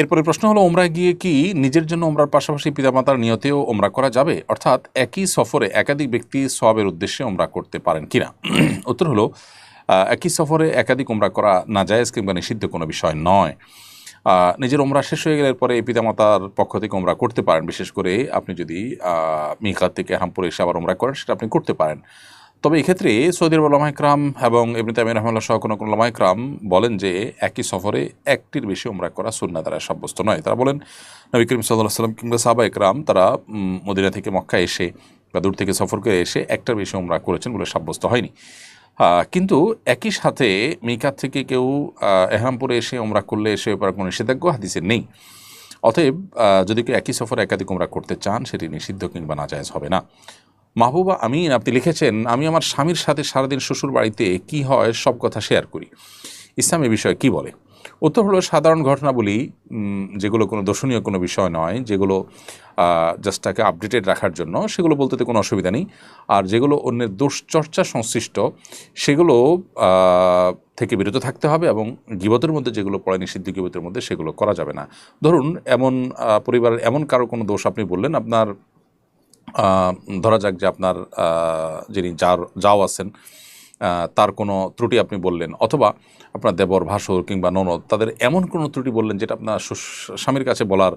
এরপরে প্রশ্ন হলো ওমরা গিয়ে কি নিজের জন্য ওমরার পাশাপাশি পিতামাতার নিয়তেও ওমরা করা যাবে? অর্থাৎ একই সফরে একাধিক ব্যক্তি সবের উদ্দেশ্যে ওমরা করতে পারেন কিনা? উত্তর হলো একই সফরে একাধিক ওমরা করা নাজায়েজ কিংবা নিষিদ্ধ কোনো বিষয় নয়। নিজের ওমরা শেষ হয়ে গেলে পরে পিতামাতার পক্ষ থেকে ওমরা করতে পারেন। বিশেষ করে আপনি যদি মিকাত থেকে হামপুরে এসে আবার ওমরা করেন, সেটা আপনি করতে পারেন। তবে এক্ষেত্রে সৌদি আরব লামাইকরাম এবং এমনি তামিম রহমাল্লাহ সহ কোনো কোনো লামাইকরাম বলেন যে একই সফরে একটির বেশি ওমরা করা সুন্না দ্বারা সাব্যস্ত নয়। তারা বলেন, নবী করিম সাল্লাহ সাল্লাম কিংবা সাহবা একরাম তারা মদিনা থেকে মক্কা এসে বা দূর থেকে সফর করে এসে একটার বেশি ওমরা করেছেন বলে সাব্যস্ত হয়নি। কিন্তু একই সাথে মিকাত থেকে কেউ এহরামপুরে এসে ওমরা করলে এসে ব্যাপারে কোনো নিষেধাজ্ঞা হাদিসে নেই। অতএব যদি কেউ একই সফরে একাধিক ওমরা করতে চান, সেটি নিষিদ্ধ কিংবা নাজায়জ হবে না। মাহবুবা আমিন, আপনি লিখেছেন, আমি আমার স্বামীর সাথে সারাদিন শ্বশুর বাড়িতে কি হয় সব কথা শেয়ার করি। ইসলাম এ বিষয়ে কি বলে? উত্তর হলো, সাধারণ ঘটনাবলী যেগুলো কোনো দর্শনীয় কোনো বিষয় নয়, যেগুলো জাস্ট তাকে আপডেটেড রাখার জন্য, সেগুলো বলতে তো কোনো অসুবিধা নেই। আর যেগুলো অন্যের দোষচর্চা সংশ্লিষ্ট, সেগুলো থেকে বিরত থাকতে হবে এবং গিবতের মধ্যে যেগুলো পড়ে, নিষিদ্ধ গিবতের মধ্যে সেগুলো করা যাবে না। ধরুন, এমন পরিবারের এমন কারও কোনো দোষ আপনি বললেন, আপনার ধরা যাক যে আপনার যিনি যার, যাও আছেন তার কোনো ত্রুটি আপনি বললেন, অথবা আপনার দেবর ভাসুর কিংবা ননদ, তাদের এমন কোনো ত্রুটি বললেন যেটা আপনার স্বামীর কাছে বলার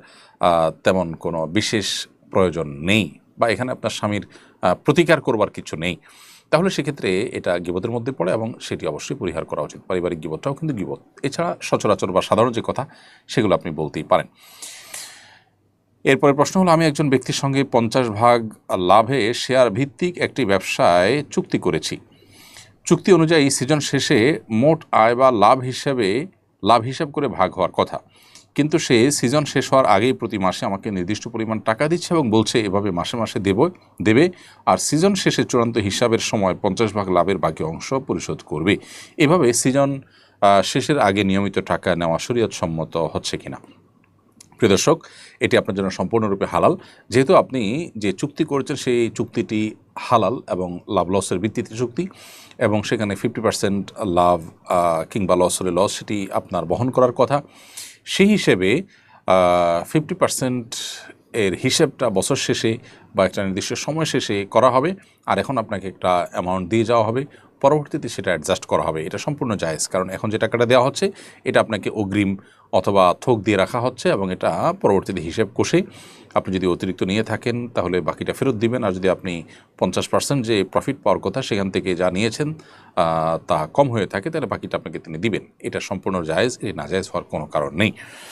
তেমন কোনো বিশেষ প্রয়োজন নেই, বা এখানে আপনার স্বামীর প্রতিকার করবার কিছু নেই। তাহলে সেক্ষেত্রে এটা গিবতের মধ্যে পড়ে এবং সেটি অবশ্যই পরিহার করা উচিত। পারিবারিক গিবতটাও কিন্তু গিবত। এছাড়া সচরাচর বা সাধারণ যে কথা, সেগুলো আপনি বলতেই পারেন। এরপরে প্রশ্ন হলো, আমি একজন ব্যক্তির সঙ্গে পঞ্চাশ ভাগ লাভে শেয়ার ভিত্তিক একটি ব্যবসায় চুক্তি করেছি। চুক্তি অনুযায়ী সিজন শেষে মোট আয় বা লাভ হিসাবে, লাভ হিসাব করে ভাগ হওয়ার কথা। কিন্তু সে সিজন শেষ হওয়ার আগেই প্রতি মাসে আমাকে নির্দিষ্ট পরিমাণ টাকা দিচ্ছে এবং বলছে, এভাবে মাসে মাসে দেব, দেবে। আর সিজন শেষে চূড়ান্ত হিসাবের সময় পঞ্চাশ ভাগ লাভের বাকি অংশ পরিশোধ করবে। এভাবে সিজন শেষের আগে নিয়মিত টাকা নেওয়া শরীয়ত সম্মত হচ্ছে কিনা? প্রিয় দর্শক, এটি আপনার জন্য সম্পূর্ণরূপে হালাল। যেহেতু আপনি যে চুক্তি করেছেন, সেই চুক্তিটি হালাল এবং লাভ লসের ভিত্তিতে চুক্তি এবং সেখানে ফিফটি পার্সেন্ট লাভ কিংবা লস হলে লস, সেটি আপনার বহন করার কথা। সেই হিসেবে ফিফটি পার্সেন্ট এর হিসেবটা বছর শেষে বা একটা নির্দিষ্ট সময় শেষে করা হবে আর এখন আপনাকে একটা অ্যামাউন্ট দিয়ে যাওয়া হবে। পরবর্তীতে সেটা অ্যাডজাস্ট করা হবে। এটা সম্পূর্ণ জায়েজ। কারণ এখন যে টাকাটা দেওয়া হচ্ছে, এটা আপনাকে অগ্রিম অথবা থোক দিয়ে রাখা হচ্ছে এবং এটা পরবর্তীতে হিসেব কষে আপনি যদি অতিরিক্ত নিয়ে থাকেন, তাহলে বাকিটা ফেরত দিবেন। আর যদি আপনি পঞ্চাশ পার্সেন্ট যে প্রফিট পাওয়ার কথা সেখান থেকে যা নিয়েছেন তা কম হয়ে থাকে, তাহলে বাকিটা আপনাকে তিনি দিবেন। এটা সম্পূর্ণ জায়েজ এই নাজায়েজ হওয়ার কোনো কারণ নেই।